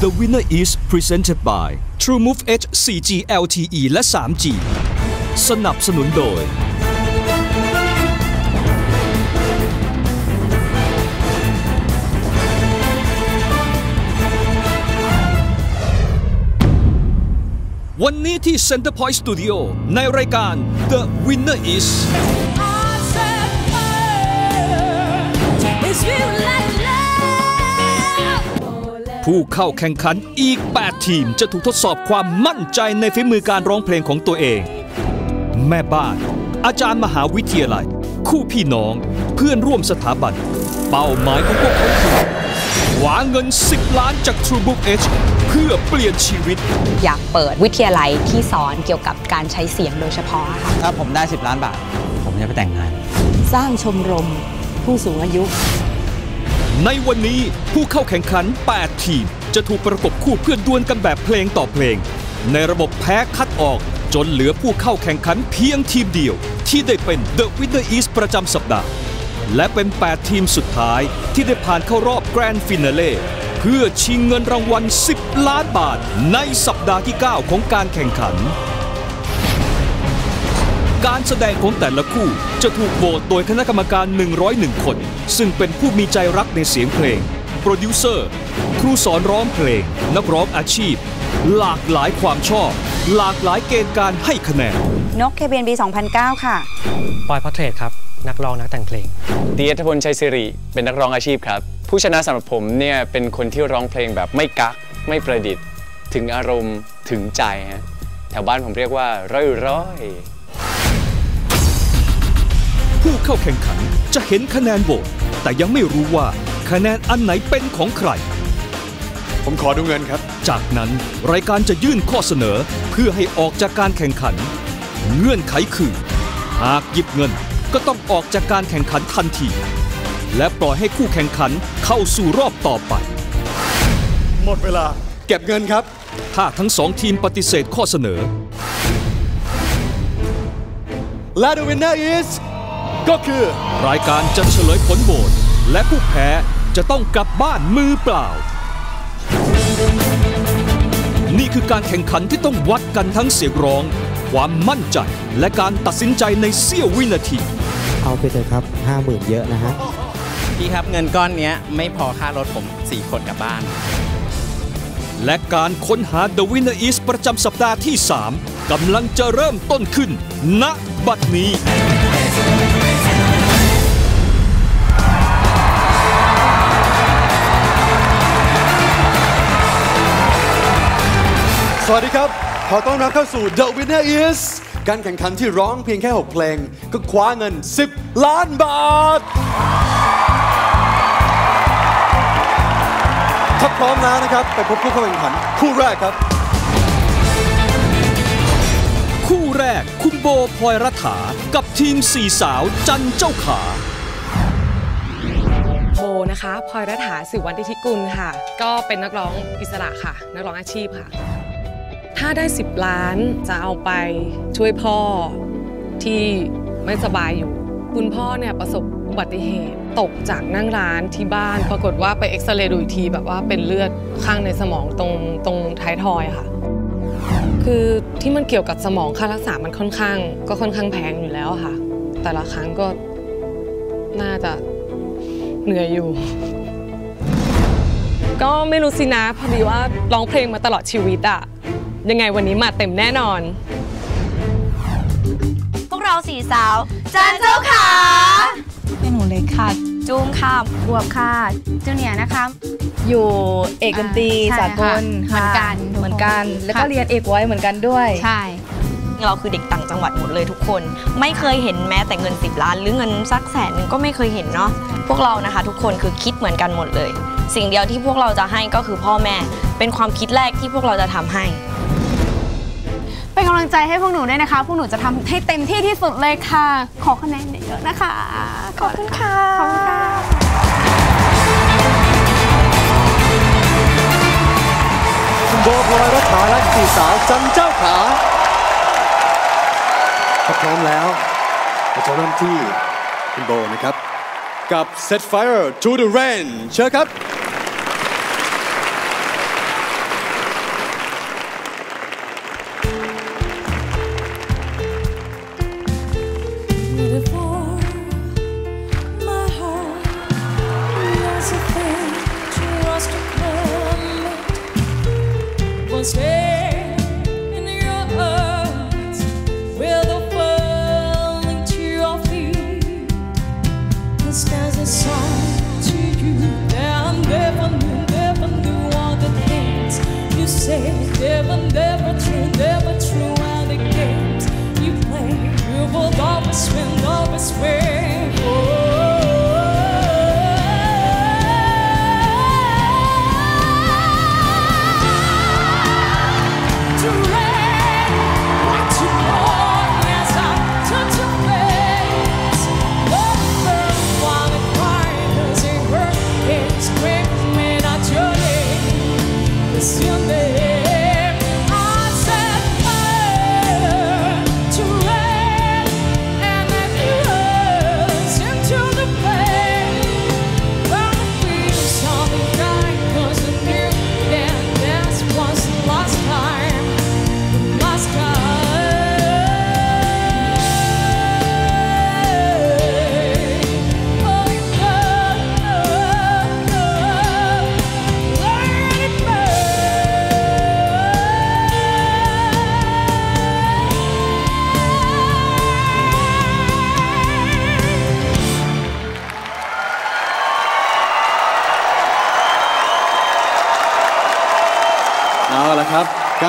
The winner is presented by TrueMove H 4G LTE และ 3G สนับสนุนโดย วันนี้ที่ Center Point Studio ในรายการ The Winner is ผู้เข้าแข่งขันอีก 8 ทีมจะถูกทดสอบความมั่นใจในฝีมือการร้องเพลงของตัวเอง แม่บ้าน อาจารย์มหาวิทยาลัย คู่พี่น้อง เพื่อนร่วมสถาบัน เป้าหมายของพวกเขาคือหวาเงิน 10 ล้านจาก TrueBook H เพื่อเปลี่ยนชีวิต อยากเปิดวิทยาลัยที่สอนเกี่ยวกับการใช้เสียงโดยเฉพาะค่ะถ้าผมได้ 10 ล้านบาท ผมจะไปแต่งงาน สร้างชมรมผู้สูงอายุ ในวันนี้ผู้เข้าแข่งขัน 8 ทีม จะถูกประกบคู่เพื่อดวลกันแบบเพลงต่อเพลง ในระบบแพ้คัดออก จนเหลือผู้เข้าแข่งขันเพียงทีมเดียว ที่ได้เป็น The Winner Is ประจำสัปดาห์ และเป็น 8 ทีมสุดท้ายที่ได้ผ่านเข้ารอบแกรนด์ฟินาเล่เพื่อชิงเงินรางวัล 10 ล้านบาท ในสัปดาห์ที่ 9 ของการแข่งขัน การแสดงของแต่ละคู่จะถูกโหวตโดยคณะกรรมการ 101 คน ซึ่งเป็นผู้มีใจรักในเสียงเพลง โปรดิวเซอร์ ครูสอนร้องเพลง นักร้องอาชีพ หลากหลายความชอบ หลากหลายเกณฑ์การให้คะแนน นก KBNB 2009 ค่ะ ปอยพอเทรตครับ นักร้องนักแต่งเพลงตีอัธพลชัยสิริเป็นนักร้องอาชีพครับ ผู้ชนะสำหรับผมเนี่ยเป็นคนที่ร้องเพลงแบบไม่กัก ไม่ประดิษฐ์ ถึงอารมณ์ถึงใจฮะแถวบ้านผมเรียกว่าร้อยร้อย ผู้เข้าแข่งขันจะเห็นคะแนนโหวตแต่ยังไม่รู้ว่าคะแนนอันไหนเป็นของใคร ผมขอดูเงินครับ จากนั้นรายการจะยื่นข้อเสนอเพื่อให้ออกจากการแข่งขัน เงื่อนไขคือ หากหยิบเงินก็ต้องออกจากการแข่งขันทันที และปล่อยให้คู่แข่งขันเข้าสู่รอบต่อไป หมดเวลา เก็บเงินครับ ถ้าทั้งสองทีมปฏิเสธข้อเสนอ และ the winner is ก็คือ รายการจะเฉลยผลโหวตและผู้แพ้จะต้องกลับบ้านมือเปล่า นี่คือการแข่งขันที่ต้องวัดกันทั้งเสียงร้อง ความมั่นใจ และการตัดสินใจในเสี้ยววินาที เอาไปเถอะครับ 50,000 เยอะนะฮะ พี่ครับเงินก้อนเนี้ยไม่พอค่ารถผม 4 คนกลับบ้าน และการค้นหา The Winner Is ประจำสัปดาห์ที่ 3กำลังจะเริ่มต้นขึ้นณบัดนี้ วัสดีครับ ขอต้อนรับเข้าสู่ The Winner is การแข่งขันที่ร้องเพียงแค่ 6 เพลง ก็คว้าเงิน 10 ล้านบาท ถ้าพร้อมแล้วนะครับ ไปพบผู้เข้าแข่งขัน คู่แรกครับ คู่แรกคุณโบพลอยรัฐา กับทีมสี่สาวจันเจ้าขา โบนะคะพลอยรัฐาสิววันทิติกุลค่ะ ก็เป็นนักร้องอิสระค่ะ นักร้องอาชีพค่ะ ถ้าได้ 10 ล้านจะเอาไปช่วยพ่อที่ไม่สบายอยู่ คุณพ่อเนี่ยประสบอุบัติเหตุตกจากนั่งร้านที่บ้าน ปรากฏว่าไปเอ็กซเรย์ดูอีกทีแบบว่าเป็นเลือดข้างในสมองตรงตรงท้ายทอยค่ะ คือที่มันเกี่ยวกับสมองค่ารักษามันค่อนข้าง ก็ค่อนข้างแพงอยู่แล้วค่ะ แต่ละครั้งก็น่าจะเหนื่อยอยู่ ก็ไม่รู้สินะพอดีว่าร้องเพลงมาตลอดชีวิตอะ ยังไงวันนี้มาเต็มแน่นอน พวกเราสี่สาวจันเจ้าขาเป็นหนูเล็กค่ะ จูมค่ะบวบค่ะจูเนียร์นะคะ อยู่เอกดนตรีอ่าใช่สากลค่ะเหมือนกันเหมือนกัน แล้วก็ค่ะเรียนเอกไว้เหมือนกันด้วย ใช่เราคือเด็กต่างจังหวัดหมดเลยทุกคน ไม่เคยเห็นแม้แต่เงิน 10 ล้าน หรือเงินสักแสนหนึ่งก็ไม่เคยเห็นเนาะพวกเรานะคะทุกคนคือคิดเหมือนกันหมดเลย สิ่งเดียวที่พวกเราจะให้ก็คือพ่อแม่ เป็นความคิดแรกที่พวกเราจะทำให้เป็น กำลังใจให้พวกหนูด้วยนะคะ พวกหนูจะทำให้เต็มที่ที่สุดเลยค่ะ ขอคะแนนเยอะๆนะคะ ขอบคุณค่ะขอบคุณค่ะคุณโบพลอยรัฐาและสี่สาวจันเจ้าขาถ้าพร้อมแล้วเราจะเริ่มที่คุณโบนะครับ กับ Set Fire to the Rain เชิญครับ say. Never, never true, never true all the games you play. You will always win, always win.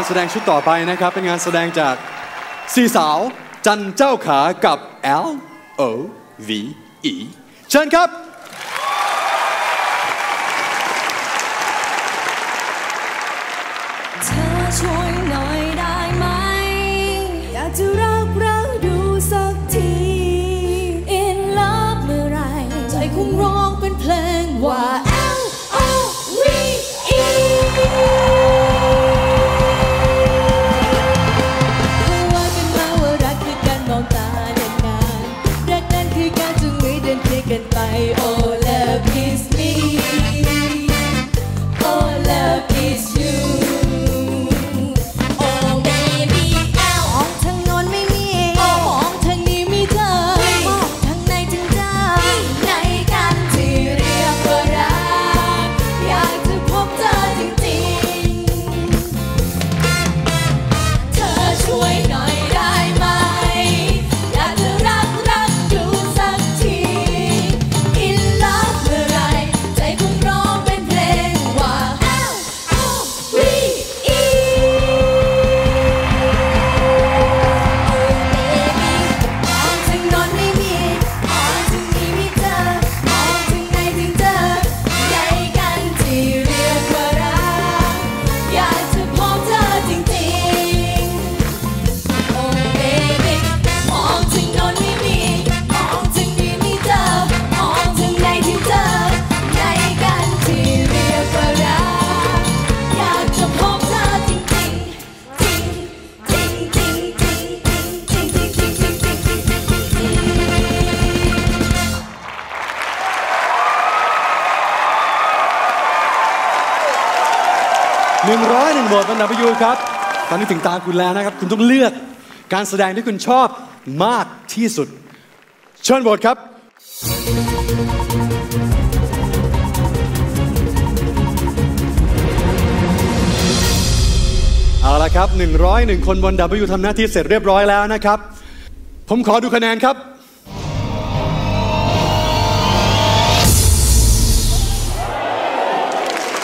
การแสดงชุดต่อไปนะครับ เป็นงานแสดงจากสี่สาว จันเจ้าขากับ L O V E เชิญครับ ดาประยูครับ ตอนนี้ถึงตาคุณแล้วนะครับ คุณต้องเลือกการแสดงที่คุณชอบมากที่สุด เชิญโหวตครับ เอาละครับ 101 คนบน W ทำหน้าที่เสร็จเรียบร้อยแล้วนะครับ ผมขอดูคะแนนครับ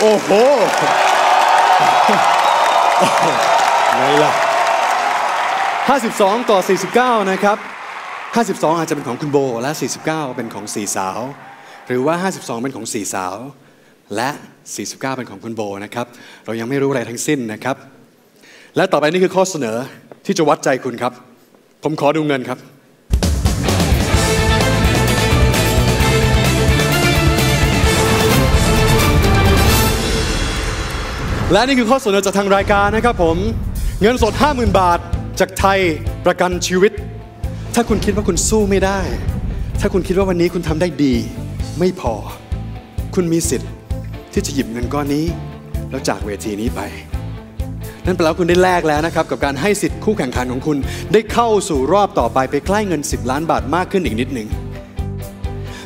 โอ้โห ไงล่ะ 52 ต่อ 49 นะครับ 52 อาจจะเป็นของคุณโบ และ 49 เป็นของสี่สาว หรือว่า 52 เป็นของสี่สาว และ 49 เป็นของคุณโบนะครับ เรายังไม่รู้อะไรทั้งสิ้นนะครับ และต่อไปนี่คือข้อเสนอที่จะวัดใจคุณครับ ผมขอดูเงินครับ และนี่คือข้อเสนอจากทางรายการนะครับผม เงินสด 50,000 บาท จากไทยประกันชีวิต ถ้าคุณคิดว่าคุณสู้ไม่ได้ ถ้าคุณคิดว่าวันนี้คุณทำได้ดี ไม่พอ คุณมีสิทธิ์ที่จะหยิบเงินก้อนนี้ แล้วจากเวทีนี้ไป นั่นแปลว่าคุณได้แลกแล้วนะครับ กับการให้สิทธิ์คู่แข่งขันของคุณได้เข้าสู่รอบต่อไปไปใกล้เงิน 10 ล้านบาทมากขึ้นอีกนิดหนึ่ง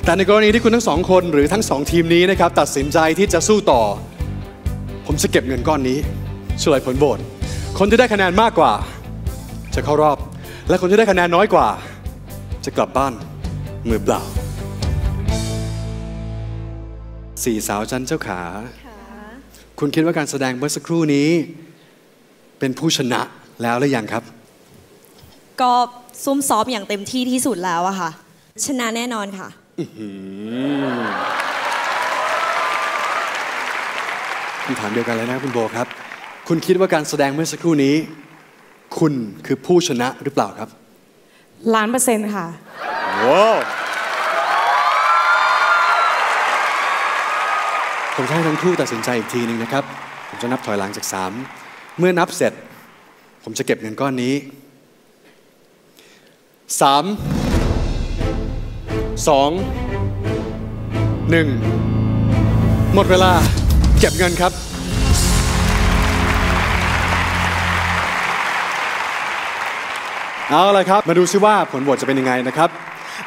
แต่ในกรณีที่คุณทั้งสองคนหรือทั้งสองทีมนี้นะครับตัดสินใจที่จะสู้ต่อ ผมจะเก็บเงินก้อนนี้เฉลยผลโหวตคนที่ได้คะแนนมากกว่า จะเข้ารอบ และคนที่ได้คะแนนน้อยกว่า จะกลับบ้านมือเปล่า สี่สาวจันเจ้าขา คุณคิดว่าการแสดงเมื่อสักครู่นี้ เป็นผู้ชนะแล้วหรือยังครับ ก็ซุ่มซ้อมอย่างเต็มที่ที่สุดแล้วอะค่ะ ชนะแน่นอนค่ะ คำถามเดียวกันเลยนะคุณโบครับ คุณคิดว่าการแสดงเมื่อสักครู่นี้ คุณคือผู้ชนะหรือเปล่าครับล้านเปอร์เซ็นต์ค่ะว้าวผมจะให้ทั้งคู่ตัดสินใจอีกทีหนึ่งนะครับ ผมจะนับถอยหลังจาก 3 เมื่อนับเสร็จ ผมจะเก็บเงินก้อนนี้ 3 2 1 หมดเวลา เก็บเงินครับ เอาละครับ มาดูซิว่าผลโหวตจะเป็นยังไงนะครับ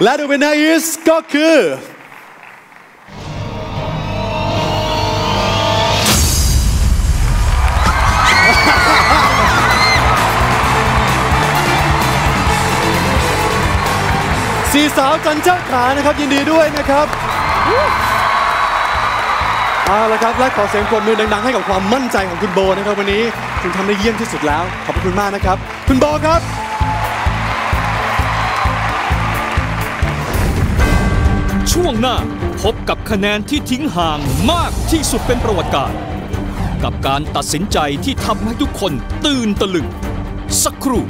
และ the winner is ก็คือสี่สาวจันเจ้าขานะครับยินดีด้วยนะครับ เอาละครับและขอเสียงปรบมือดังๆให้กับความมั่นใจของคุณโบนะครับวันนี้คุณทำได้เยี่ยมที่สุดแล้ว ขอบพระคุณมากนะครับ คุณโบครับ ช่วงหน้าพบกับคะแนนที่ทิ้งห่างมากที่สุดเป็นประวัติการกับการตัดสินใจที่ทำให้ทุกคนตื่นตะลึงสักครู่